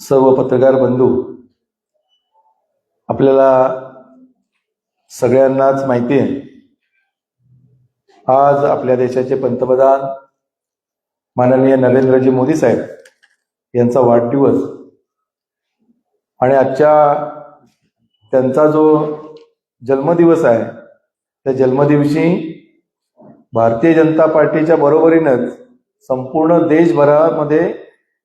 सर्व पत्रकार बंधू आपल्याला सगळ्यांनाच माहिती आहे. आज आपल्या देशाचे पंतप्रधान माननीय नरेंद्रजी मोदी साहेब यांचा वाढदिवस आणि आजच्या त्यांचा जो जन्मदिवस आहे त्या जन्मदिवशी भारतीय जनता पार्टीच्या बरोबरीनंच संपूर्ण देशभरामध्ये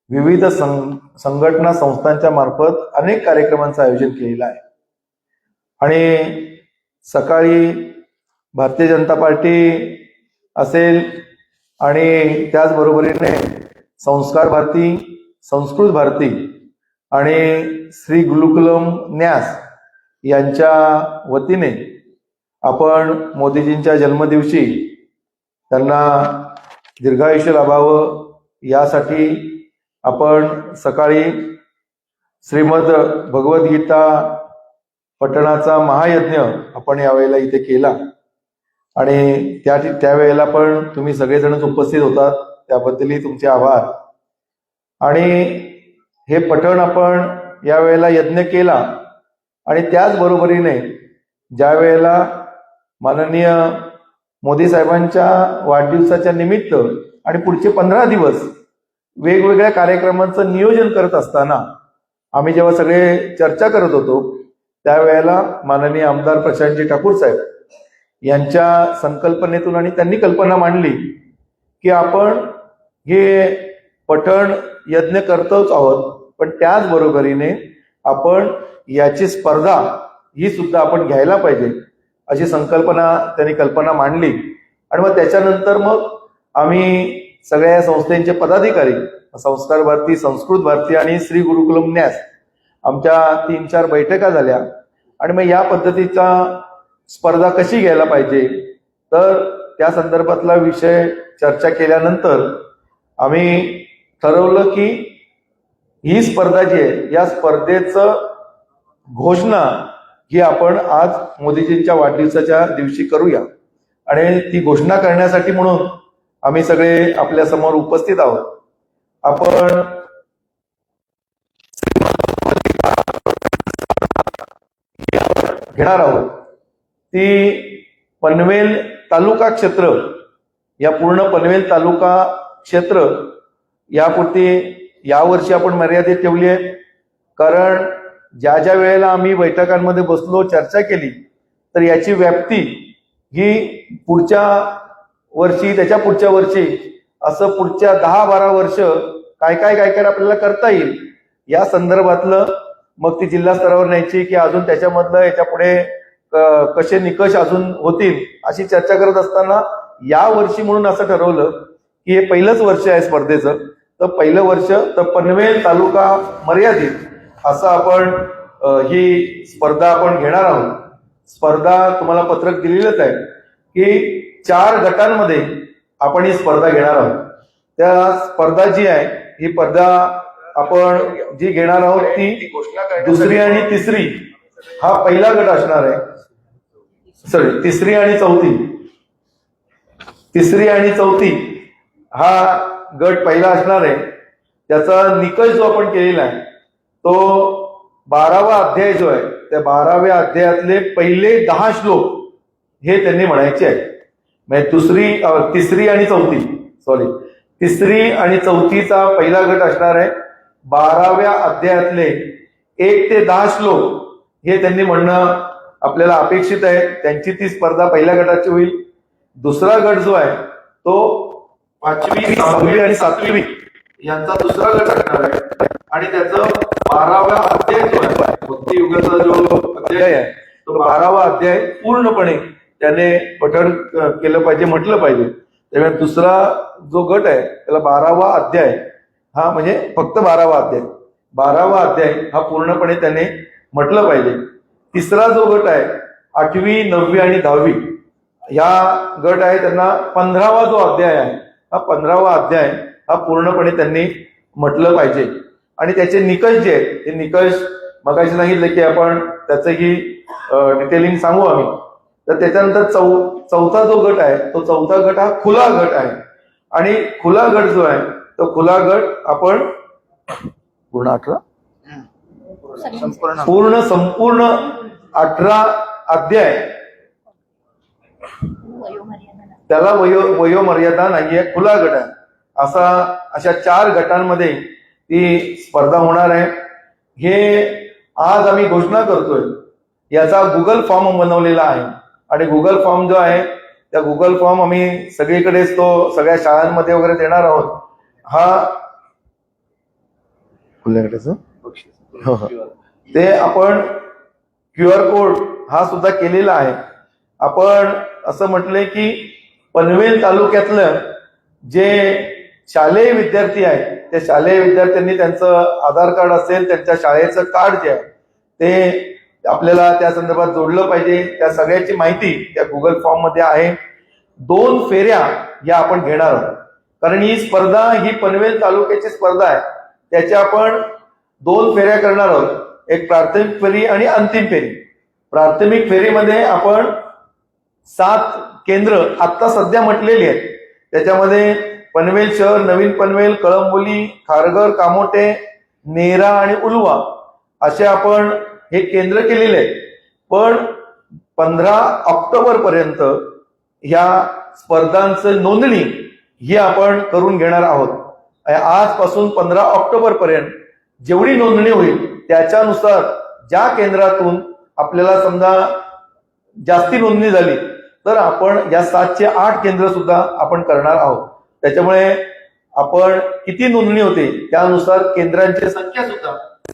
विविध सं संघटना संस्थांच्या मार्फत अनेक कार्यक्रमांचं आयोजन केलेलं आहे. आणि सकाळी भारतीय जनता पार्टी असेल आणि त्याचबरोबरीने संस्कार भारती संस्कृत भारती आणि श्री गुरुकुलम न्यास यांच्या वतीने आपण मोदीजींच्या जन्मदिवशी त्यांना दीर्घायुष्य लाभावं यासाठी आपण सकाळी श्रीमद भगवद्गीता पठणाचा महायज्ञ आपण यावेळेला इथे केला. आणि त्या त्यावेळेला पण तुम्ही सगळेजणच उपस्थित होतात. त्याबद्दलही तुमचे आभार. आणि हे पठण आपण यावेळेला यज्ञ केला. आणि त्याचबरोबरीने ज्या वेळेला माननीय मोदी साहेबांच्या वाढदिवसाच्या निमित्त आणि पुढचे पंधरा दिवस वेगवेगळ्या कार्यक्रमांचं नियोजन करत असताना आम्ही जेव्हा सगळे चर्चा करत होतो त्यावेळेला माननीय आमदार प्रशांतजी ठाकूर साहेब यांच्या संकल्पनेतून आणि त्यांनी कल्पना मांडली की आपण हे पठण यज्ञ करतोच आहोत पण त्याचबरोबरीने आपण याची स्पर्धा ही सुद्धा आपण घ्यायला पाहिजे. अशी संकल्पना त्यांनी कल्पना मांडली. आणि मग त्याच्यानंतर मग आम्ही सगळ्या या संस्थेचे पदाधिकारी संस्कार भारती संस्कृत भारती आणि श्री गुरुकुलम न्यास आमच्या तीन चार बैठका झाल्या. आणि मग या पद्धतीचा स्पर्धा कशी घ्यायला पाहिजे? तर त्या संदर्भातला विषय चर्चा केल्यानंतर आम्ही ठरवलं की ही स्पर्धा जी आहे या स्पर्धेचं घोषणा ही आपण आज मोदीजींच्या वाढदिवसाच्या दिवशी करूया. आणि ती घोषणा करण्यासाठी म्हणून आम्ही सगळे आपल्यासमोर उपस्थित आहोत. आपण घेणार आहोत. ती पनवेल तालुका क्षेत्र या पूर्ण पनवेल तालुका क्षेत्र यापुरती यावर्षी आपण मर्यादित ठेवली आहे कारण ज्या ज्या वेळेला आम्ही बैठकांमध्ये बसलो चर्चा केली तर याची व्याप्ती ही पुढच्या वर्षी त्याच्या पुढच्या वर्षी असं पुढच्या दहा बारा वर्ष काय काय काय काय आपल्याला करता येईल या संदर्भातलं मग ती जिल्हा स्तरावर न्यायची की अजून त्याच्यामधलं याच्यापुढे क- कसे निकष अजून होतील अशी चर्चा करत असताना या वर्षी म्हणून असं ठरवलं की हे पहिलंच वर्ष आहे स्पर्धेचं. तर पहिलं वर्ष तर पनवेल तालुका मर्यादित. असं आपण ही स्पर्धा आपण घेणार आहोत. स्पर्धा तुम्हाला पत्रक दिलेलंच आहे की चार गटांमध्ये आपण ही स्पर्धा घेणार आहोत. त्या स्पर्धा जी आहे ही स्पर्धा आपण जी घेणार आहोत ती दुसरी आणि तिसरी हा पहिला गट असणार आहे. सॉरी तिसरी आणि चौथी. तिसरी आणि चौथी हा गट पहिला असणार आहे. त्याचा निकष जो आपण केलेला आहे तो बारावा अध्याय जो आहे त्या बाराव्या अध्यायातले पहिले दहा श्लोक हे त्यांनी म्हणायचे आहे म्हणजे दुसरी तिसरी आणि चौथी सॉरी तिसरी आणि चौथीचा पहिला गट असणार आहे. बाराव्या अध्यायातले एक ते दहा श्लोक हे त्यांनी म्हणणं आपल्याला अपेक्षित आहे. त्यांची ती स्पर्धा पहिल्या गटाची होईल. दुसरा गट जो आहे तो पाचवी सहावी आणि सातवी यांचा दुसरा गट असणार आहे. आणि त्याचं बारावा अध्याय जो आहे भक्ती युगाचा जो अध्याय आहे तो बारावा अध्याय पूर्णपणे त्याने पठण केलं पाहिजे म्हटलं पाहिजे. त्यामुळे दुसरा जो गट आहे त्याला बारावा अध्याय हा म्हणजे फक्त बारावा अध्याय. बारावा अध्याय हा पूर्णपणे त्याने म्हटलं पाहिजे. तिसरा जो गट आहे आठवी नववी आणि दहावी या गट आहे त्यांना पंधरावा जो अध्याय आहे हा पंधरावा अध्याय हा पूर्णपणे त्यांनी म्हटलं पाहिजे. आणि त्याचे निकष जे आहेत ते निकष मगाशी सांगितलं की आपण त्याचंही डिटेलिंग सांगू आम्ही. तर त्याच्यानंतर चौ चौथा जो गट आहे तो चौथा गट हा खुला गट आहे. आणि खुला गट जो आहे तो खुला गट आपण पूर्ण अठरा? संपूर्ण. पूर्ण संपूर्ण अठरा अध्याय. त्याला वयो वयोमर्यादा नाहीये खुला गट आहे. असा अशा चार गटांमध्ये ती स्पर्धा होणार आहे. हे आज आम्ही घोषणा करतोय. याचा गुगल फॉर्म बनवलेला आहे. आणि गुगल फॉर्म जो आहे त्या गुगल फॉर्म आम्ही सगळीकडेच तो सगळ्या शाळांमध्ये वगैरे देणार आहोत. हा हो, हो. ते आपण क्यू आर कोड हा सुद्धा केलेला आहे. आपण असं म्हटलंय की पनवेल तालुक्यातलं जे शालेय विद्यार्थी आहेत त्या शालेय विद्यार्थ्यांनी त्यांचं आधार कार्ड असेल त्यांच्या शाळेचं कार्ड जे आहे ते आपल्याला त्या संदर्भात जोडलं पाहिजे. त्या सगळ्याची माहिती त्या गुगल फॉर्ममध्ये आहे. दोन फेऱ्या या आपण घेणार आहोत. कारण ही स्पर्धा ही पनवेल तालुक्याची स्पर्धा आहे. त्याच्या आपण दोन फेऱ्या करणार आहोत. एक प्राथमिक फेरी आणि अंतिम फेरी. प्राथमिक फेरीमध्ये आपण सात केंद्र आत्ता सध्या म्हटलेली आहेत. त्याच्यामध्ये पनवेल शहर नवीन पनवेल कळंबोली खारघर कामोटे नेरा आणि उलवा असे आपण हे केंद्र केलेले आहे पण पंधरा ऑक्टोबर पर्यंत ह्या स्पर्धांचं नोंदणी ही आपण करून घेणार आहोत. आजपासून पंधरा ऑक्टोबर पर्यंत जेवढी नोंदणी होईल त्याच्यानुसार ज्या केंद्रातून आपल्याला समजा जास्ती नोंदणी झाली तर आपण या सातशे आठ केंद्र सुद्धा आपण करणार आहोत. त्याच्यामुळे आपण किती नोंदणी होते त्यानुसार केंद्रांची संख्या सुद्धा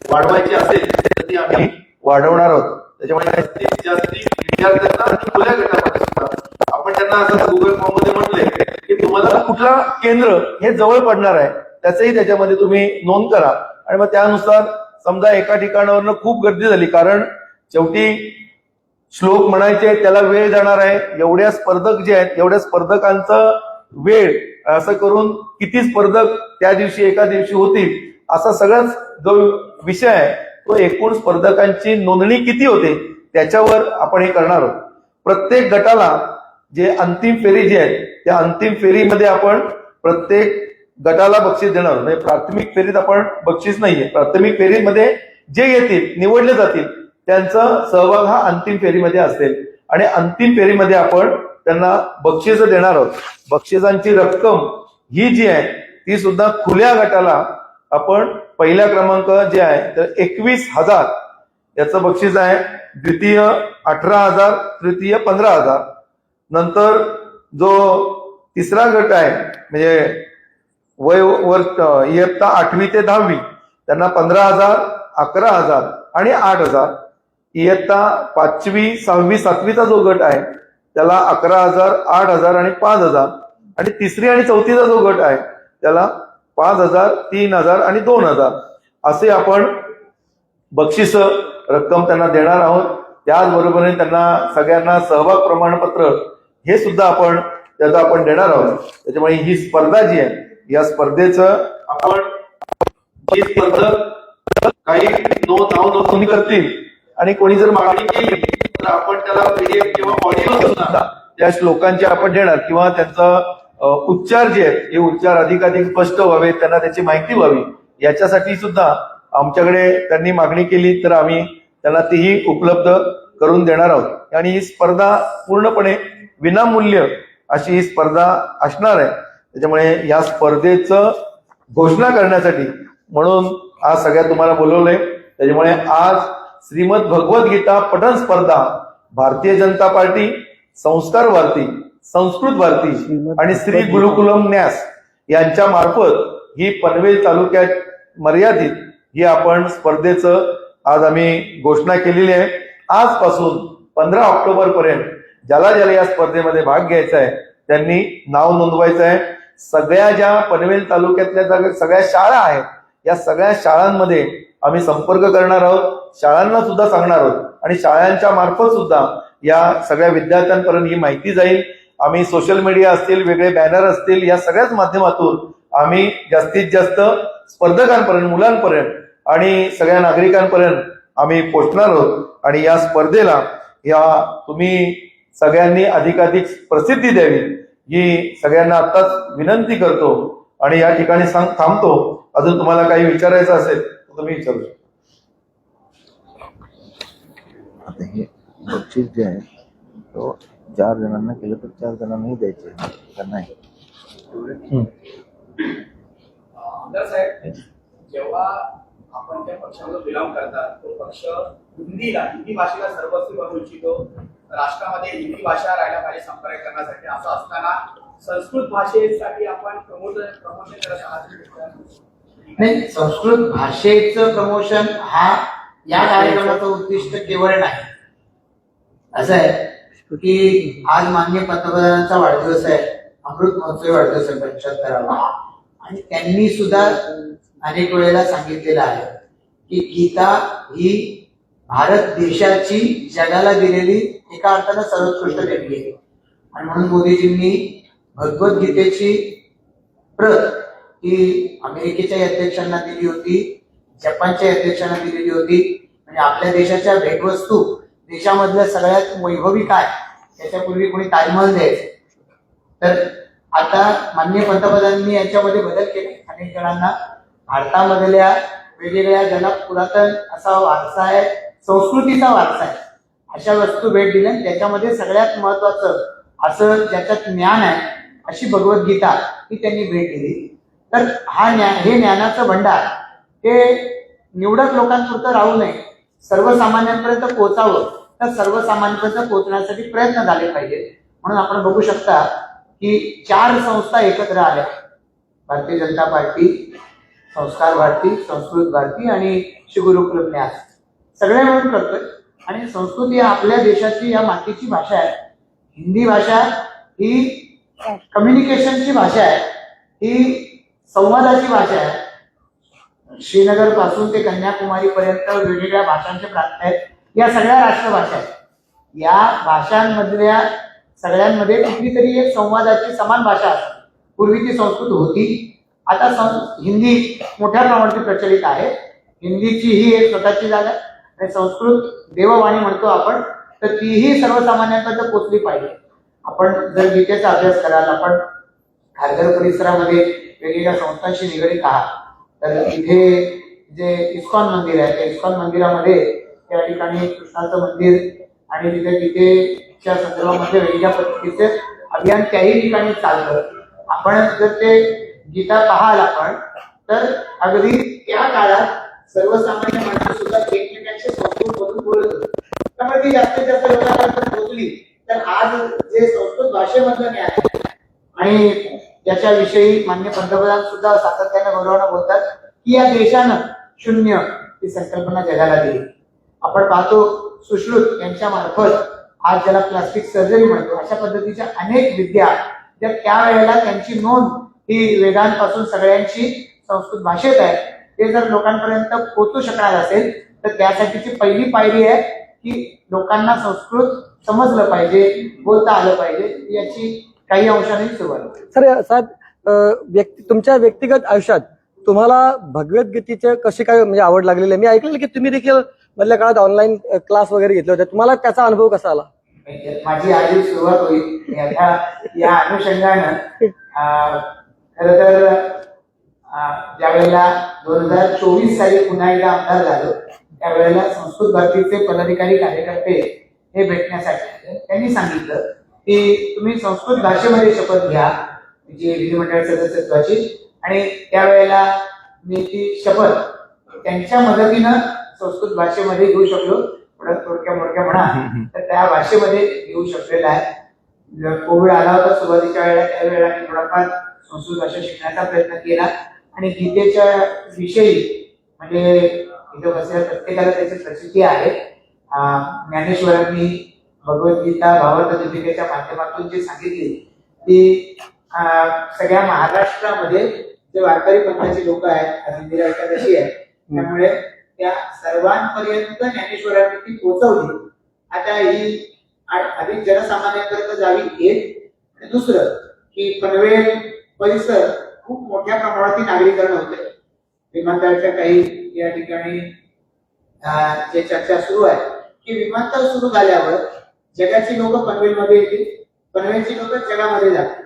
वाढवायची असेल तर ती आम्ही वाढवणार आहोत. त्याच्यामुळे जास्तीत जास्त विद्यार्थ्यांना आणि खुल्या गटामध्ये सुद्धा आपण त्यांना असं गुगल फॉर्ममध्ये म्हटले की तुम्हाला कुठला केंद्र हे जवळ पडणार आहे त्याचंही त्याच्यामध्ये तुम्ही नोंद करा. आणि मग त्यानुसार समजा एका ठिकाणावरनं खूप गर्दी झाली कारण शेवटी श्लोक म्हणायचे त्याला वेळ जाणार आहे एवढ्या स्पर्धक जे आहेत एवढ्या स्पर्धकांचं वेळ असं करून किती स्पर्धक त्या दिवशी एका दिवशी होतील असा सगळाच जो विषय आहे तो एकूण स्पर्धकांची नोंदणी किती होते त्याच्यावर आपण हे करणार आहोत. प्रत्येक गटाला जे अंतिम फेरी जी आहे त्या अंतिम फेरीमध्ये आपण प्रत्येक गटाला बक्षीस देणार म्हणजे प्राथमिक फेरीत आपण बक्षीस नाहीये. प्राथमिक फेरीमध्ये जे येतील निवडले जातील त्यांचा सहभाग हा अंतिम फेरीमध्ये असेल. आणि अंतिम फेरीमध्ये आपण त्यांना बक्षीस देणार आहोत. बक्षिसांची रक्कम ही जी आहे ती सुद्धा खुल्या गटाला आपण पहिल्या क्रमांक जे आहे तर एकवीस हजार याचं बक्षीस आहे. द्वितीय अठरा हजार तृतीय पंधरा हजार. नंतर जो तिसरा गट आहे म्हणजे वय वर इयत्ता आठवी ते दहावी त्यांना पंधरा हजार अकरा हजार आणि आठ हजार. इयत्ता पाचवी सहावी सातवीचा जो गट आहे त्याला अकरा हजार आठ हजार आणि पाच हजार. आणि तिसरी आणि चौथीचा जो गट आहे त्याला पाच हजार तीन हजार आणि दोन हजार. असे आपण बक्षीस रक्कम त्यांना देणार आहोत. त्याचबरोबरीने त्यांना सगळ्यांना सहभाग प्रमाणपत्र हे सुद्धा आपण त्याचा आपण देणार आहोत. त्याच्यामुळे ही स्पर्धा जी आहे या स्पर्धेचं आपण ही स्पर्धा काही नो नाव करतील आणि कोणी जर मागणी केली तर आपण त्याला पीडीएफ किंवा ऑडिओ सुद्धा त्या श्लोकांचे आपण देणार. किंवा त्यांचा उच्चार जे आहेत हे उच्चार अधिकाधिक स्पष्ट व्हावे त्यांना त्याची माहिती व्हावी याच्यासाठी सुद्धा आमच्याकडे त्यांनी मागणी केली तर आम्ही त्यांना तीही उपलब्ध करून देणार आहोत. आणि ही स्पर्धा पूर्णपणे विनामूल्य अशी ही स्पर्धा असणार आहे. त्याच्यामुळे या स्पर्धेचं घोषणा करण्यासाठी म्हणून आज सगळ्या तुम्हाला बोलवलंय. त्याच्यामुळे आज श्रीमद भगवद्गीता पठण स्पर्धा भारतीय जनता पार्टी संस्कार भारती संस्कृत भारती आणि श्री गुरुकुलम न्यास यांच्या मार्फत ही पनवेल तालुक्यात मर्यादित ही आपण स्पर्धेचं आज आम्ही घोषणा केलेली आहे. आजपासून पंधरा ऑक्टोबर पर्यंत ज्याला ज्याला या स्पर्धेमध्ये भाग घ्यायचा आहे त्यांनी नाव नोंदवायचं आहे. सगळ्या ज्या पनवेल तालुक्यातल्या सगळ्या शाळा आहेत या सगळ्या शाळांमध्ये आम्ही संपर्क करणार आहोत. शाळांना सुद्धा सांगणार आहोत. आणि शाळांच्या मार्फत सुद्धा या सगळ्या विद्यार्थ्यांपर्यंत ही माहिती जाईल. आम्ही सोशल मीडिया असतील वेगळे बॅनर असतील या सगळ्याच माध्यमातून आम्ही जास्तीत जास्त स्पर्धकांपर्यंत मुलांपर्यंत आणि सगळ्या नागरिकांपर्यंत आम्ही पोचणार आहोत. आणि या स्पर्धेला या तुम्ही सगळ्यांनी अधिकाधिक प्रसिद्धी द्यावी ही सगळ्यांना आत्ताच विनंती करतो. आणि या ठिकाणी सांग थांबतो. अजून तुम्हाला काही विचारायचं असेल तर तुम्ही विचारू शकता. आता हे। बक्षीस जे आहे तो चार जणांना केलं तर चार जणांनाही द्यायचे का नाही। आमदार साहेब जेव्हा आपण त्या पक्षामध्ये बिलॉंग करतात तो पक्ष हिंदीला हिंदी भाषेला सर्वस्वी बनवू इच्छितो. राष्ट्रामध्ये हिंदी भाषा राहायला पाहिजे संपर्क करण्यासाठी. असं असताना संस्कृत भाषेसाठी आपण प्रमोशन प्रमोशन करत आहात. नाही संस्कृत भाषेचं प्रमोशन हा या कार्यक्रमाचं उद्दिष्ट केवळ नाही. असं आहे. की आज मान्य पंतप्रधानांचा वाढदिवस आहे. अमृत महोत्सवी वाढदिवस आहे पंच्याहत्तरावा. आणि त्यांनी सुद्धा अनेक वेळेला सांगितलेलं आहे की गीता ही भारत देशाची जगाला दिलेली एका अर्थानं सर्वोत्कृष्ट देणगी आहे. आणि म्हणून मोदीजींनी भगवद्गीतेची प्रत ही अमेरिकेच्या अध्यक्षांना दिली होती. जपानच्या अध्यक्षांना दिलेली होती म्हणजे आपल्या देशाच्या भेटवस्तू देशामधल्या सगळ्यात वैभवी काय याच्यापूर्वी कोणी ताजमहल द्यायचे. तर आता माननीय पंतप्रधानांनी याच्यामध्ये बदल केले. अनेक जणांना भारतामधल्या वेगवेगळ्या ज्यांना पुरातन असा वारसा आहे संस्कृतीचा वारसा आहे अशा वस्तू भेट दिल्या. आणि त्याच्यामध्ये सगळ्यात महत्वाचं असं ज्याच्यात ज्ञान आहे अशी भगवद्गीता ही त्यांनी भेट दिली. तर हा ज्ञान हे ज्ञानाचं भंडार हे निवडक लोकांपुरतं राहू नये. सर्वसामान्यांपर्यंत पोहोचावं. तर सर्वसामान्यांपर्यंत पोहोचण्यासाठी प्रयत्न झाले पाहिजेत. म्हणून आपण बघू शकता की चार संस्था एकत्र आल्या. भारतीय जनता पार्टी संस्कार भारती संस्कृत भारती आणि शिगुरुकुल न्यास सगळे मिळून करतोय. आणि संस्कृत ही आपल्या देशाची या मातीची भाषा आहे. हिंदी भाषा ही कम्युनिकेशनची भाषा आहे. ही संवादाची भाषा आहे. श्रीनगरपासून ते कन्याकुमारी पर्यंत वेगवेगळ्या भाषांचे प्रांत आहेत. या सगळ्या राष्ट्रभाषा आहेत. या भाषांमधल्या सगळ्यांमध्ये कुठली तरी एक संवादाची समान भाषा असते. पूर्वी ती संस्कृत होती. आता सं- हिंदी मोठ्या प्रमाणात प्रचलित आहे. हिंदीची ही एक स्वतःची जागा आणि संस्कृत देववाणी म्हणतो आपण तर तीही सर्वसामान्यांपर्यंत पोचली पाहिजे. आपण जर गीतेचा अभ्यास कराल आपण खारघर परिसरामध्ये वेगवेगळ्या संस्थांशी निगडीत आहात तर इथे जे इस्कॉन मंदिर आहे त्या इस्कॉन मंदिरामध्ये त्या ठिकाणी कृष्णाचं मंदिर आणि तिथे गीतेच्या संदर्भामध्ये वेगळ्या पद्धतीचे अभियान त्याही ठिकाणी चाललं आपण जर ते गीता पाहाल आपण तर अगदी त्या काळात सर्वसामान्य माणसं सुद्धा एकमेकांशी संस्कृत मधून बोलत होते. त्यामुळे ती जास्तीत जास्त लोकांपर्यंत पोहोचली. तर आज जे संस्कृत भाषेमधलं ज्ञान आहे, आणि त्याच्याविषयी मान्य पंतप्रधान सुद्धा सातत्याने गौरवानं बोलतात की या देशानं शून्य ही संकल्पना जगाला दिली. आपण पाहतो सुश्रुत यांच्या मार्फत आज ज्याला प्लास्टिक सर्जरी म्हणतो अशा पद्धतीच्या अनेक विद्या ज्या त्यावेळेला त्यांची नोंद ही वेदांपासून सगळ्यांची संस्कृत भाषेत आहे. ते जर लोकांपर्यंत पोचू शकणार असेल तर त्यासाठीची पहिली पायरी आहे की लोकांना संस्कृत समजलं पाहिजे बोलता आलं पाहिजे. याची काही अंशाने सुरुवात. सर साहेब व्यक्ती तुमच्या व्यक्तिगत आयुष्यात तुम्हाला भगवद्गीतेचे कशी काय म्हणजे आवड लागलेली आहे मी ऐकलेलं की तुम्ही देखील मधल्या काळात ऑनलाईन क्लास वगैरे घेतले होते तुम्हाला त्याचा अनुभव कसा आला माझी आधी सुरुवात होईल या अनुषंगानं खरं तर अं, ज्यावेळेला दोन हजार चोवीस साली पुन्हा एकदा आमदार झालो त्यावेळेला संस्कृत भारतीचे पदाधिकारी कार्यकर्ते हे भेटण्यासाठी. त्यांनी सांगितलं की तुम्ही संस्कृत भाषेमध्ये शपथ घ्या जी विधिमंडळ सदस्यत्वाची. आणि त्यावेळेला मी ती शपथ त्यांच्या मदतीनं संस्कृत भाषेमध्ये घेऊ शकलो. थोड्या थोडक्या मोडक्या म्हणा तर त्या भाषेमध्ये घेऊ शकलेला आहे. जर कोविड आला होता सुरुवातीच्या वेळेला त्यावेळेला मी थोडाफार संस्कृत भाषा शिकण्याचा प्रयत्न केला. आणि गीतेच्या विषयी म्हणजे इथं बसलेल्या प्रत्येकाला त्याची प्रसिद्धी आहे. ज्ञानेश्वरांनी भगवद्गीता दीपिकेच्या माध्यमातून जी सांगितली ती सगळ्या महाराष्ट्रामध्ये जे वारकरी पंथाची लोक आहेत इंदिरा एकादशी आहे त्यामुळे त्या सर्वांपर्यंत ज्ञानेश्वरांनी ती पोहोचवली. आता ही अधिक जनसामान्यांपर्यंत जावी एक आणि दुसरं की पनवेल परिसर खूप मोठ्या प्रमाणात नागरीकरण होते विमानतळाच्या काही या ठिकाणी जे चर्चा सुरू आहे की विमानतळ सुरू झाल्यावर जगाची लोक पनवेलमध्ये येतील पनवेलची लोक जगामध्ये जातील.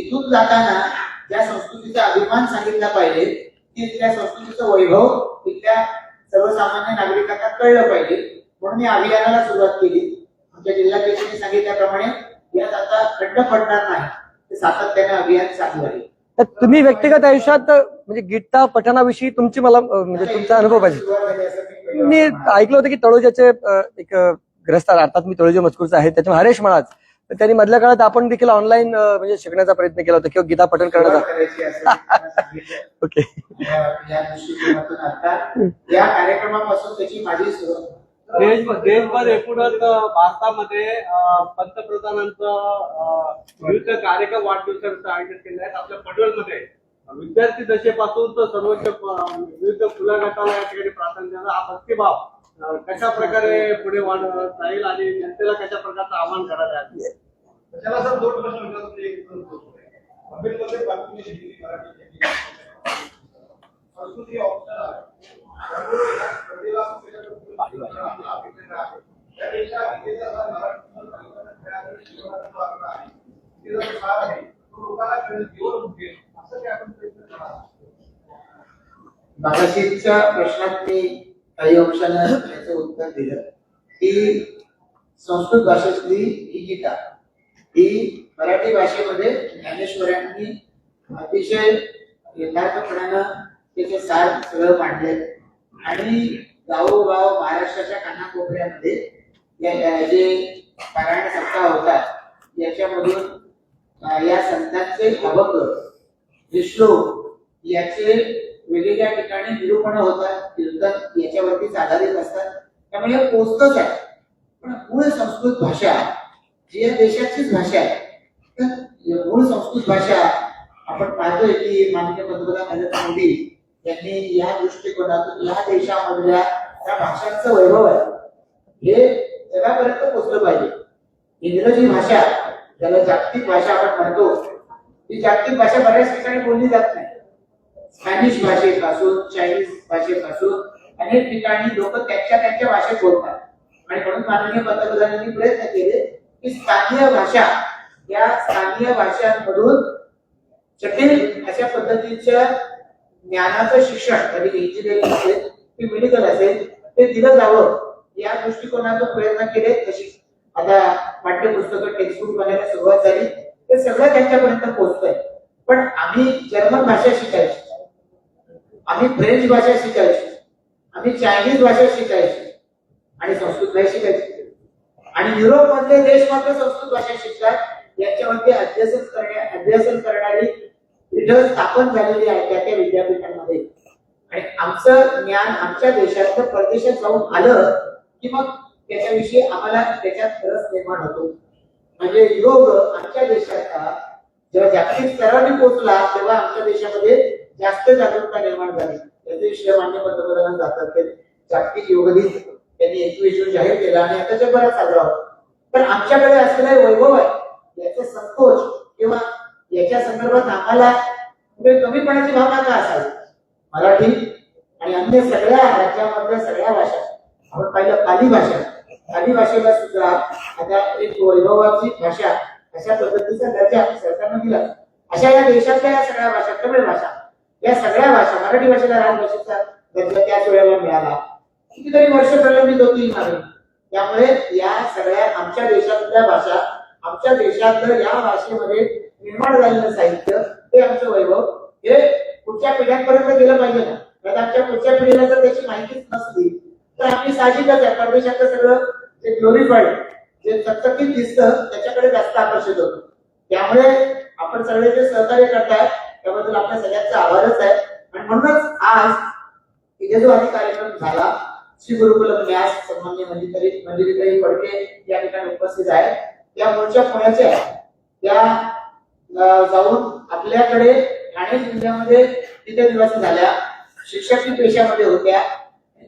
इथून जाताना त्या संस्कृतीचा अभिमान सांगितला पाहिजे की त्या संस्कृतीचं वैभव तिथल्या सर्वसामान्य नागरिकांना कळलं पाहिजे. म्हणून या अभियानाला सुरुवात केली. आमच्या जिल्हाध्यक्षांनी सांगितल्याप्रमाणे यात आता खंड पडणार नाही. ते सातत्याने अभियान चालू आहे. तर तुम्ही व्यक्तिगत आयुष्यात म्हणजे गीता पठणाविषयी तुमची मला म्हणजे तुमचा अनुभव पाहिजे. मी मी ऐकलं होतं की तळोजाचे एक अं, ग्रस्त अर्थात मी तळोजा मजकूरचा आहे. त्याच्यामुळे हरेश म्हणाच तर त्यांनी मधल्या काळात आपण देखील ऑनलाईन म्हणजे शिकण्याचा प्रयत्न केला होता किंवा गीता पठण करण्याचा. ओके या- कार्यक्रमापासून त्याची माझी देशभर एकूणच भारतामध्ये पंतप्रधानांचं विविध कार्यक्रम वाढदिवसाचं आयोजन केले आहेत आपल्या पडवलमध्ये विद्यार्थी दशेपासून तर सर्वोच्च विविध खुल्या गटाला या ठिकाणी प्राधान्य हा भक्तिभाव कशा प्रकारे पुढे वाढत जाईल आणि जनतेला कशा प्रकारचं आव्हान करायचं आहे? त्याला सर दोन प्रश्न विचारतो एक आंबेडकर बातमी हिंदी मराठी संस्कृती ऑप्शनल आहे. त्यामुळे या स्पर्धेला त्यापेक्षा हिंदीचा जर मराठी शिकवण्याचा मार्ग आहे. हिंदीचा जो सार आहे. तो लोकांना कळेल जीवन उठेल असं ते आपण प्रयत्न प्रश्नात मी काही अंशानं त्याचं उत्तर दिलं. की संस्कृत भाषेतली ही गीता. ही मराठी भाषेमध्ये ज्ञानेश्वरांनी अतिशय यथार्थपणानं त्याचे सार सगळं मांडले. आणि गावोगाव महाराष्ट्राच्या कानाकोपऱ्यामध्ये जे पारायण सप्ताह होतात याच्यामधून या संतांचे अभंग विष्णू याचे वेगवेगळ्या ठिकाणी निरूपण होतात कीर्तन याच्यावरतीच आधारित असतात. त्यामुळे हे पोचतच आहे. पण मूळ संस्कृत भाषा जी या देशाचीच भाषा आहे तर मूळ संस्कृत भाषा आपण पाहतोय की माननीय पंतप्रधान नरेंद्र मोदी यांनी या दृष्टिकोनातून या देशामधल्या त्या भाषांचं वैभव आहे. हे जगापर्यंत पोचलं पाहिजे. इंग्रजी भाषा ज्याला जागतिक भाषा आपण म्हणतो ही जागतिक भाषा बऱ्याच ठिकाणी बोलली जात नाही. स्पॅनिश भाषेपासून चायनीज भाषेपासून अनेक ठिकाणी लोक त्यांच्या त्यांच्या भाषेत बोलतात. आणि म्हणून माननीय पंतप्रधानांनी प्रयत्न केले की स्थानीय भाषा या स्थानीय भाषांमधून जटिल अशा पद्धतीच्या ज्ञानाचं शिक्षण म्हणजे कधी इंजिनिअरिंग असेल की मेडिकल असेल ते दिलं जावं या दृष्टिकोनातून प्रयत्न केले. तशी आता पाठ्यपुस्तकं टेक्स्टबुक बनायला सुरुवात झाली. ते सगळं त्यांच्यापर्यंत पोहोचतंय. पण आम्ही जर्मन भाषा शिकायची. आम्ही फ्रेंच भाषा शिकायची. आम्ही चायनीज भाषा शिकायची. आणि संस्कृत नाही शिकायची. आणि युरोप मधले देश मात्र संस्कृत भाषा शिकतात. याच्यावरती अध्यासन करण्या अभ्यासन करणारी पीठं स्थापन झालेली आहे त्या त्या विद्यापीठांमध्ये. आणि आमचं ज्ञान आमच्या देशातलं परदेशात जाऊन आलं की मग त्याच्याविषयी आम्हाला त्याच्यात रस निर्माण होतो. म्हणजे योग आमच्या देशाचा जेव्हा जागतिक स्तरावर पोहोचला तेव्हा आमच्या देशामध्ये जास्त जागरूकता निर्माण झाली. याचे श्रेय मान्य पंतप्रधान जातात. ते जागतिक योग दिन त्यांनी एकवीस जून जाहीर केला आणि आता जगभरात साजरा होतो. पण आमच्याकडे असलेलं वैभव आहे. याचा संकोच किंवा याच्या संदर्भात आम्हाला पुढे कमीपणाची भावना का असावी? मराठी आणि अन्य सगळ्या राज्यामधल्या सगळ्या भाषा. आपण पाहिलं पाली भाषा. पाली भाषेला सुद्धा आता एक वैभवाची भाषा अशा पद्धतीचा दर्जा सरकारनं दिला. अशा या देशातल्या या सगळ्या भाषा तमिळ भाषा. या सगळ्या भाषा मराठी भाषेला राजभाषेचा दर्जा त्याच वेळेला मिळाला. कितीतरी वर्ष प्रलंबित होती मागे त्यामुळे या सगळ्या आमच्या देशातल्या भाषा आमच्या देशातलं या भाषेमध्ये निर्माण झालेलं साहित्य हे आमचं वैभव हे पुढच्या पिढ्यांपर्यंत गेलं पाहिजे ना. कारण आमच्या पुढच्या पिढीला जर त्याची माहितीच नसली तर आम्ही साहजिकच आहे. परदेशातलं सगळं जे ग्लोरीफाईड जे चकचकीत दिसतं त्याच्याकडे जास्त आकर्षित होतो. त्यामुळे आपण सगळे जे सहकार्य करताय त्याबद्दल आपल्या सगळ्यांचा आभारच आहे. आणि म्हणूनच आज इथे जो आधी कार्यक्रम झाला श्री गुरुकुलम न्यास संबंधी मंदिरी मंजिरीताई फडके या ठिकाणी उपस्थित आहे त्या मूळच्या पुण्याच्या त्या जाऊन आपल्याकडे ठाणे जिल्ह्यामध्ये तिथे निवासी झाल्या. शिक्षकी पेशामध्ये होत्या.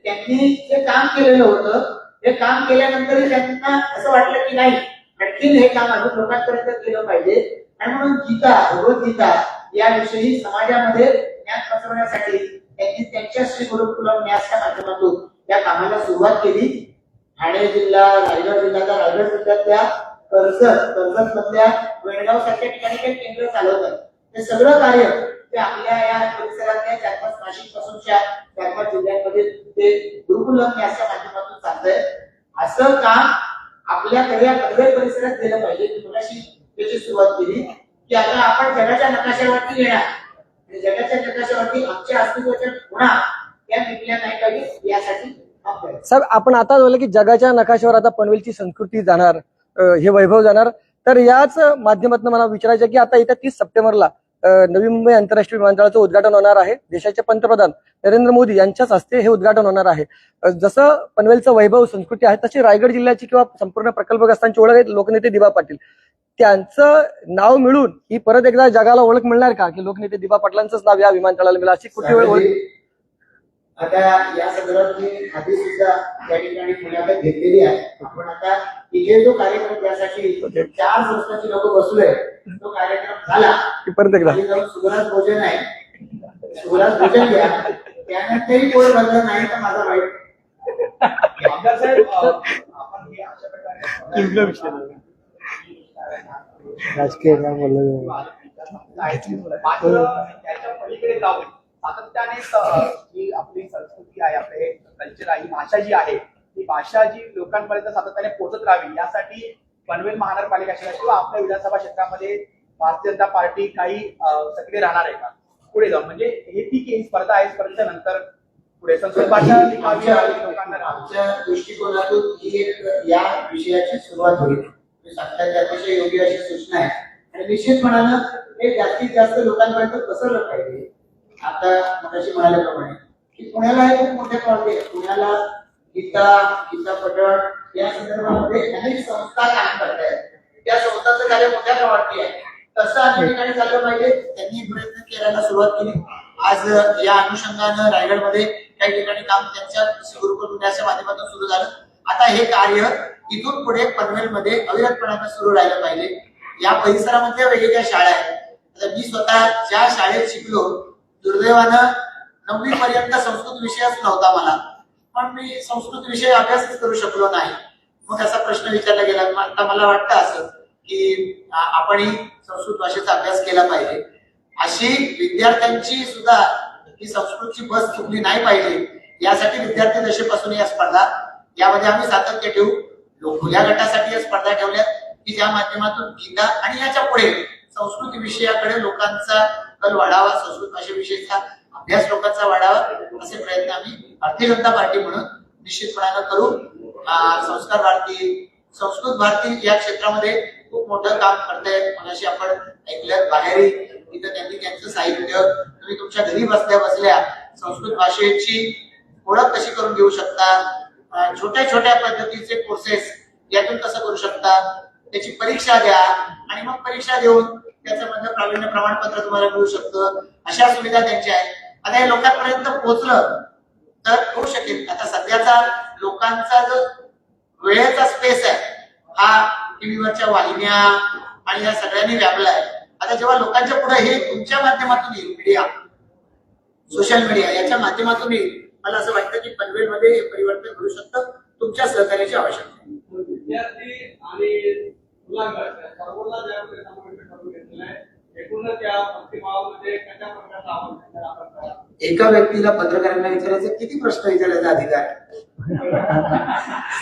त्यांनी जे काम केलेलं होतं हे काम केल्यानंतरही त्यांना असं वाटलं की नाही आणखीन हे काम अजून लोकांपर्यंत केलं पाहिजे. आणि म्हणून गीता भगवद्गीता याविषयी समाजामध्ये ज्ञान पसरवण्यासाठी त्यांनी त्यांच्या श्री गुरुकुलम न्यासच्या माध्यमातून या कामाला सुरुवात केली. ठाणे जिल्हा रायगड जिल्ह्याचा रायगड जिल्ह्यातल्या कर्जत कर्जत मधल्या वेणगाव सारख्या ठिकाणी काही केंद्र चालवतात. हे सगळं कार्य ते आपल्या या परिसरातल्या चार पाच नाशिक पासूनच्या चार पाच जिल्ह्यांमध्ये ते गुरुकुलम न्यासच्या माध्यमातून चालतंय. असं काम आपल्याकडे या पनवेल परिसरात केलं पाहिजे. मी त्याची सुरुवात केली. की आता आपण जगाच्या नकाशावरती येणार. आणि जगाच्या नकाशावरती आमच्या अस्तित्वाच्या गुणा या टिकल्या नाही यासाठी साहेब आपण आता बोललं की जगाच्या नकाशावर आता पनवेलची संस्कृती जाणार हे वैभव जाणार. तर याच माध्यमातून मला विचारायचं की आता येत्या तीस सप्टेंबरला नवी मुंबई आंतरराष्ट्रीय विमानतळाचं उद्घाटन होणार आहे. देशाचे पंतप्रधान नरेंद्र मोदी यांच्याच हस्ते हे उद्घाटन होणार आहे. जसं पनवेलचं वैभव संस्कृती आहे तशी रायगड जिल्ह्याची किंवा संपूर्ण प्रकल्पग्रस्तांची ओळख आहे लोकनेते दिबा पाटील. त्यांचं नाव मिळून ही परत एकदा जगाला ओळख मिळणार का? की लोकनेते दिबा पाटलांचंच नाव या विमानतळाला मिळालं. अशी कुठली वेळ ओळख? आता या संदर्भात मी आधी सुद्धा त्या ठिकाणी मुलाखत घेतलेली आहे. आपण आता इथे जो कार्यक्रम त्यासाठी चार संस्थांची लोक बसलोय. तो कार्यक्रम झाला. की परत एकदा. सुगराज भोजन आहे. सुगराज भोजन घ्या. त्यानंतरही पोट भरलं नाही तर माझा वाईट. आमदार साहेब अ, आपण अशा प्रकारे राजकीय काम बोललं सातत्याने जी आपली संस्कृती आहे आपले कल्चर आहे ही भाषा जी आहे ती भाषा जी लोकांपर्यंत सातत्याने पोहोचत राहावी यासाठी पनवेल महानगरपालिका क्षेत्रात किंवा आपल्या विधानसभा क्षेत्रामध्ये भारतीय जनता पार्टी काही सक्रिय राहणार आहे का पुढे जाऊन म्हणजे हे ठीक आहे स्पर्धा आहे स्पर्धेच्या नंतर पुढे संस्कृत भाषा लोकांना आमच्या दृष्टिकोनातून ही एक या विषयाची सुरुवात होईल. म्हणजे तुम्ही अतिशय योग्य अशी सूचना आहे. आणि निश्चितपणानं हे जास्तीत जास्त लोकांपर्यंत पसरलं पाहिजे. आता मगाशी म्हणाल्याप्रमाणे की पुण्याला हे खूप मोठे प्रॉब्लेम आहे पुण्याला गीता गीता पटण या संदर्भामध्ये अनेक संस्था काम करतायत. त्या संस्थांचं कार्य मोठ्या प्रमाणात आहे. तसं अनेक ठिकाणी झालं पाहिजे त्यांनी प्रयत्न करायला सुरुवात केली. आज या अनुषंगानं रायगडमध्ये काही ठिकाणी काम त्यांच्या गुरुकुल पुण्याच्या माध्यमातून सुरू झालं. आता हे कार्य इथून पुढे पनवेलमध्ये अविरतपणाने सुरू राहिलं पाहिजे. या परिसरामध्ये वेगवेगळ्या शाळा आहेत. आता मी स्वतः ज्या शाळेत शिकलो दुर्दैवानं नववी पर्यंत संस्कृत विषयच नव्हता मला. पण मी संस्कृत विषय अभ्यासच करू शकलो नाही. मग असा प्रश्न विचारला गेला. आता मला वाटतं असं की आपणही संस्कृत भाषेचा अभ्यास केला पाहिजे. अशी विद्यार्थ्यांची सुद्धा ही संस्कृतची बस चुकली नाही पाहिजे. यासाठी विद्यार्थी दशेपासून या स्पर्धा यामध्ये आम्ही सातत्य ठेवू. लो- खुल्या गटासाठी या स्पर्धा ठेवल्या की ज्या माध्यमातून गीता आणि याच्यापुढे संस्कृती विषयाकडे लोकांचा कल वाढावा संस्कृत भाषेविषयीचा अभ्यास लोकांचा वाढावा असे प्रयत्न आम्ही भारतीय जनता पार्टी म्हणून निश्चितपणानं करू. संस्कार भारती संस्कृत भारती या क्षेत्रामध्ये खूप मोठं काम करतायत. मनाशी आपण ऐकलं बाहेरही तिथं त्यांनी त्यांचं साहित्य तुम्ही तुमच्या घरी बसल्या बसल्या संस्कृत भाषेची ओळख कशी करून घेऊ शकता? छोट्या छोट्या पद्धतीचे कोर्सेस यातून कसं करू शकता त्याची परीक्षा द्या आणि मग परीक्षा देऊन त्याचं मधलं प्रावीण्य प्रमाणपत्र तुम्हाला मिळू शकतं. अशा सुविधा त्यांच्या आहेत. आता हे लोकांपर्यंत पोहोचलं तर होऊ शकेल. आता सध्याचा लोकांचा जो वेळेचा स्पेस आहे हा टीव्हीवरच्या वाहिन्या आणि या सगळ्यांनी व्यापलाय आता जेव्हा लोकांच्या पुढे हे तुमच्या माध्यमातून येईल मीडिया सोशल मीडिया याच्या माध्यमातून येईल मला असं वाटतं की पनवेलमध्ये हे परिवर्तन घडू शकतं तुमच्या सहकार्याची आवश्यकता आहे विद्यार्थी आणि मुलांना सर्वांना ज्यावेळी समाविष्ट करून घेतलेलं आहे एकूणच या प्रतिभावामध्ये कशा प्रकारचा आवाज घेतला आपण करा. एका व्यक्तीला पत्रकारांना विचारायचे किती प्रश्न विचारायचा अधिकार आहे?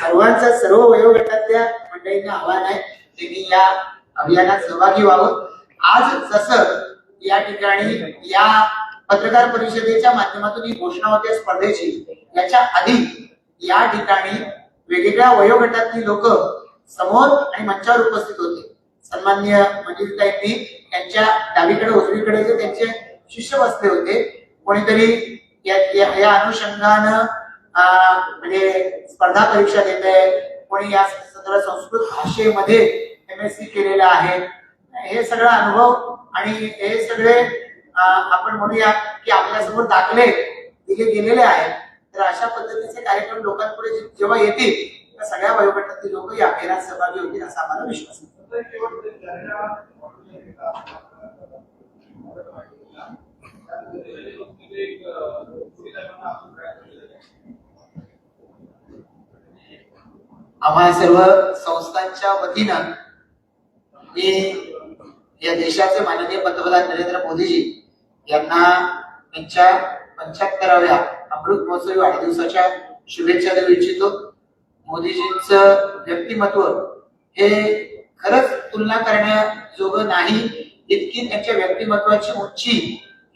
सर्वांचा सर्व वयोगटातल्या मंडळींना आव्हान आहे त्यांनी या अभियानात सहभागी व्हावं आज जसं या ठिकाणी या पत्रकार परिषदेच्या माध्यमातून ही घोषणा होते स्पर्धेची. याच्या आधी या ठिकाणी वेगवेगळ्या वयोगटातली लोक समोर आणि मंचावर उपस्थित होते. सन्मान्य मंजुरीताईंनी त्यांच्या डावीकडे उजवीकडे जे त्यांचे शिष्य बसले होते कोणीतरी या या- या अनुषंगानं म्हणजे स्पर्धा परीक्षा देत आहे कोणी या सदर संस्कृत भाषेमध्ये एम एस सी केलेलं आहे. हे सगळं अनुभव आणि हे सगळे आपण म्हणूया की आपल्यासमोर दाखले दिले गेलेले आहेत. तर अशा पद्धतीचे कार्यक्रम लोकांपुढे जेव्हा येतील तेव्हा सगळ्या वयोगटातली लोक या फेऱ्यात सहभागी होतील असा आम्हाला विश्वास आहे. आम्हा सर्व संस्थांच्या वतीनं मी या देशाचे माननीय पंतप्रधान नरेंद्र मोदीजी यांना त्यांच्या पंच्याहत्तराव्या अमृत महोत्सवी वाढदिवसाच्या शुभेच्छा देऊ इच्छितो. मोदीजींचं व्यक्तिमत्व हे खरंच तुलना करण्याजोगं नाही इतकी त्यांच्या व्यक्तिमत्वाची उंची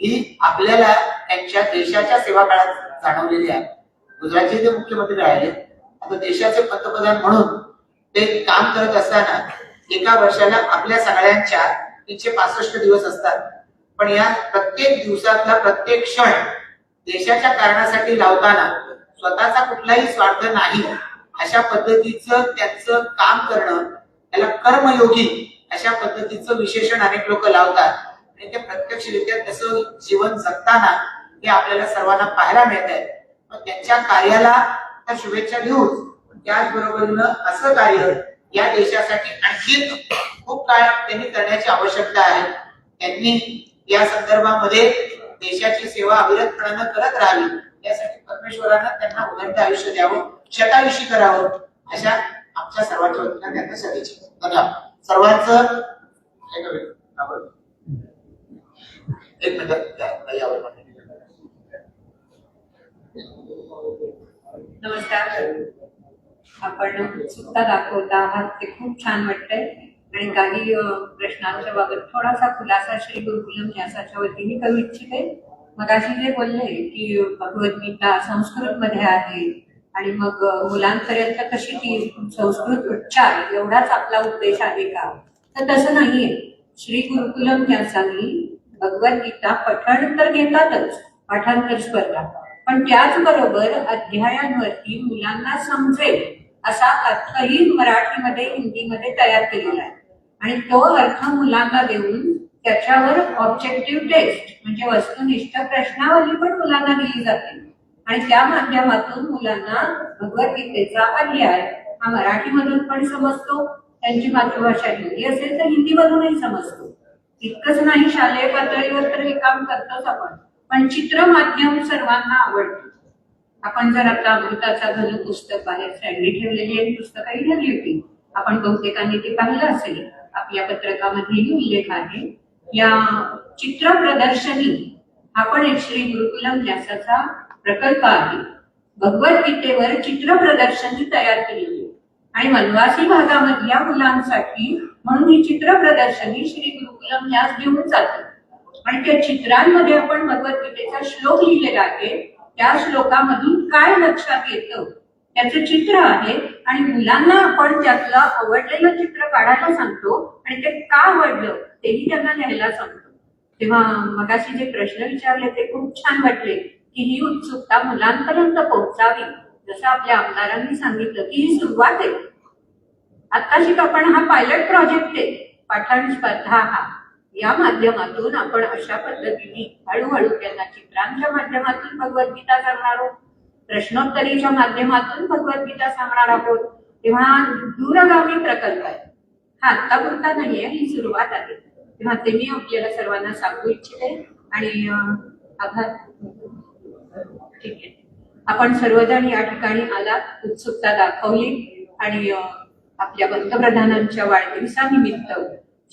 ही आपल्याला त्यांच्या देशाच्या सेवा काळात जाणवलेली आहे. गुजरातचे ते मुख्यमंत्री राहिले. आता देशाचे पंतप्रधान म्हणून ते काम करत असताना एका वर्षाला आपल्या सगळ्यांच्या तीनशे पासष्ट दिवस असतात. पण या प्रत्येक दिवसातला प्रत्येक क्षण देशाच्या कारणासाठी लावताना स्वतःचा कुठलाही स्वार्थ नाही अशा पद्धतीचं त्यांचं काम करणं त्याला कर्मयोगी अशा पद्धतीचं विशेषण अनेक लोक लावतात. आणि ते प्रत्यक्षरित्या तसं जीवन जगताना हे आपल्याला सर्वांना पाहायला मिळत आहे मग त्यांच्या कार्याला त्या शुभेच्छा देऊच त्याचबरोबरीनं असं कार्य या देशासाठी आणखी खूप काळ त्यांनी करण्याची आवश्यकता आहे. त्यांनी या संदर्भामध्ये देशाची सेवा अविरतपणानं करत राहावी. यासाठी परमेश्वरानं त्यांना उदंड आयुष्य द्यावं शतायुषी करावं अशा आमच्या सर्वांच्या वतीनं त्यांना सदिच्छा. धन्यवाद. सर्वांचं एक मिनिट, यावर नमस्कार. आपण सुद्धा दाखवता आहात ते खूप छान वाटतंय. आणि काही प्रश्नांच्या बाबत थोडासा खुलासा श्री गुरुकुलम न्यासाच्या वतीने करू इच्छिते. मगाशी जे बोलले की भगवद्गीता संस्कृत मध्ये आहे आणि मग मुलांपर्यंत कशी ती संस्कृत उच्चार एवढाच आपला उद्देश आहे का? तर तसं नाहीये. श्री गुरुकुलम न्यासानी भगवद्गीता पठण तर घेतातच पाठांतर स्पर्धा. पण त्याचबरोबर अध्यायांवरती मुलांना समजेल असा अर्थही मराठीमध्ये हिंदीमध्ये तयार केलेला आहे. आणि तो अर्थ मुलांना देऊन त्याच्यावर ऑब्जेक्टिव्ह टेस्ट म्हणजे वस्तुनिष्ठ प्रश्नावली पण मुलांना दिली जाते. आणि त्या माध्यमातून मुलांना भगवद्गीतेचा अध्याय हा मराठीमधून पण समजतो त्यांची मातृभाषा हिंदी असेल तर हिंदीमधूनही समजतो. इतकंच नाही शालेय पातळीवर तर हे काम करतोच आपण पण चित्र माध्यम सर्वांना आवडतो. आपण जर आता अमृताचा घन पुस्तक आहे सँडी ठेवलेली एक पुस्तकही ठेवली होती आपण बहुतेकांनी ते पाहिलं असेल. आपल्या पत्रकामध्येही उल्लेख आहे. या चित्र प्रदर्शनी हा पण एक श्री गुरुकुलम व्यासाचा प्रकल्प आहे. भगवद्गीतेवर चित्र प्रदर्शनी तयार केलेली आहे. आणि वनवासी भागामधल्या मुलांसाठी म्हणून ही चित्र प्रदर्शनी श्री गुरुकुलम व्यास घेऊन जाते. आणि त्या चित्रांमध्ये आपण भगवद्गीतेचा श्लोक लिहिलेला आहे. त्या श्लोकामधून काय लक्षात येतं? त्याचं चित्र आहे आणि मुलांना आपण त्यातलं आवडलेलं चित्र काढायला सांगतो आणि ते का आवडलं तेही त्यांना लिहायला सांगतो. तेव्हा मगाशी जे प्रश्न विचारले ते खूप छान वाटले की ही उत्सुकता मुलांपर्यंत पोहोचावी जसं आपल्या आमदारांनी सांगितलं की ही सुरुवात आहे. आत्ताशी आपण हा पायलट प्रोजेक्ट आहे पाठण स्पर्धा हा. या माध्यमातून आपण अशा पद्धतीने हळूहळू त्यांना चित्रांच्या माध्यमातून भगवद्गीता करणार आहोत. प्रश्नोत्तरीच्या माध्यमातून भगवद्गीता सांगणार आहोत. तेव्हा दूरगामी प्रकल्प आहे. हा आत्तापुरता नाहीये ही सुरुवात आहे. तेव्हा ते मी आपल्याला सर्वांना सांगू इच्छिते आणि आभार. ठीक आहे. आपण सर्वजण या ठिकाणी आलात उत्सुकता दाखवली आणि आपल्या पंतप्रधानांच्या वाढदिवसानिमित्त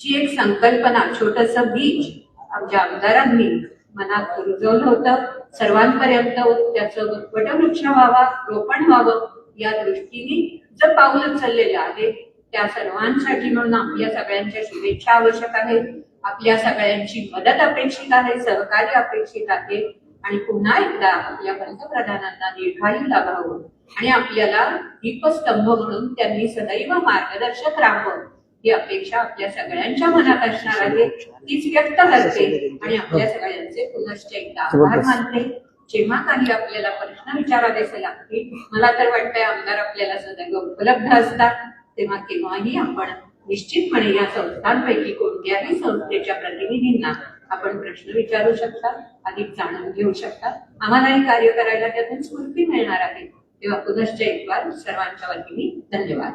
जी एक संकल्पना छोटस बीज आमच्या आमदारांनी मनात रुजवलं होतं. सर्वांपर्यंत त्याचं वटवृक्ष व्हावा रोपण व्हावं या दृष्टीने जर पाऊल उचललेलं आहे त्या सर्वांसाठी म्हणून आपल्या सगळ्यांच्या शुभेच्छा आवश्यक आहेत. आपल्या सगळ्यांची मदत अपेक्षित आहे सहकार्य अपेक्षित आहे. आणि पुन्हा एकदा आपल्या पंतप्रधानांना निर्धारी लागावं. आणि आपल्याला दीपस्तंभ म्हणून त्यांनी सदैव मार्गदर्शक राहावं. ही अपेक्षा आपल्या सगळ्यांच्या मनात असणार आहे. तीच व्यक्त करते आणि आपल्या सगळ्यांचे पुनश्च एकदा आभार मानते. जेव्हा काही आपल्याला प्रश्न विचारावेसे लागतील मला तर वाटतंय आमदार आपल्याला सदैव उपलब्ध असतात. तेव्हा केव्हाही आपण निश्चितपणे या संस्थांपैकी कोणत्याही संस्थेच्या प्रतिनिधींना आपण प्रश्न विचारू शकता अधिक जाणून घेऊ शकता. आम्हालाही कार्य करायला त्यातून स्फूर्ती मिळणार आहे. तेव्हा पुनश्च एक बार सर्वांच्या वतीने धन्यवाद.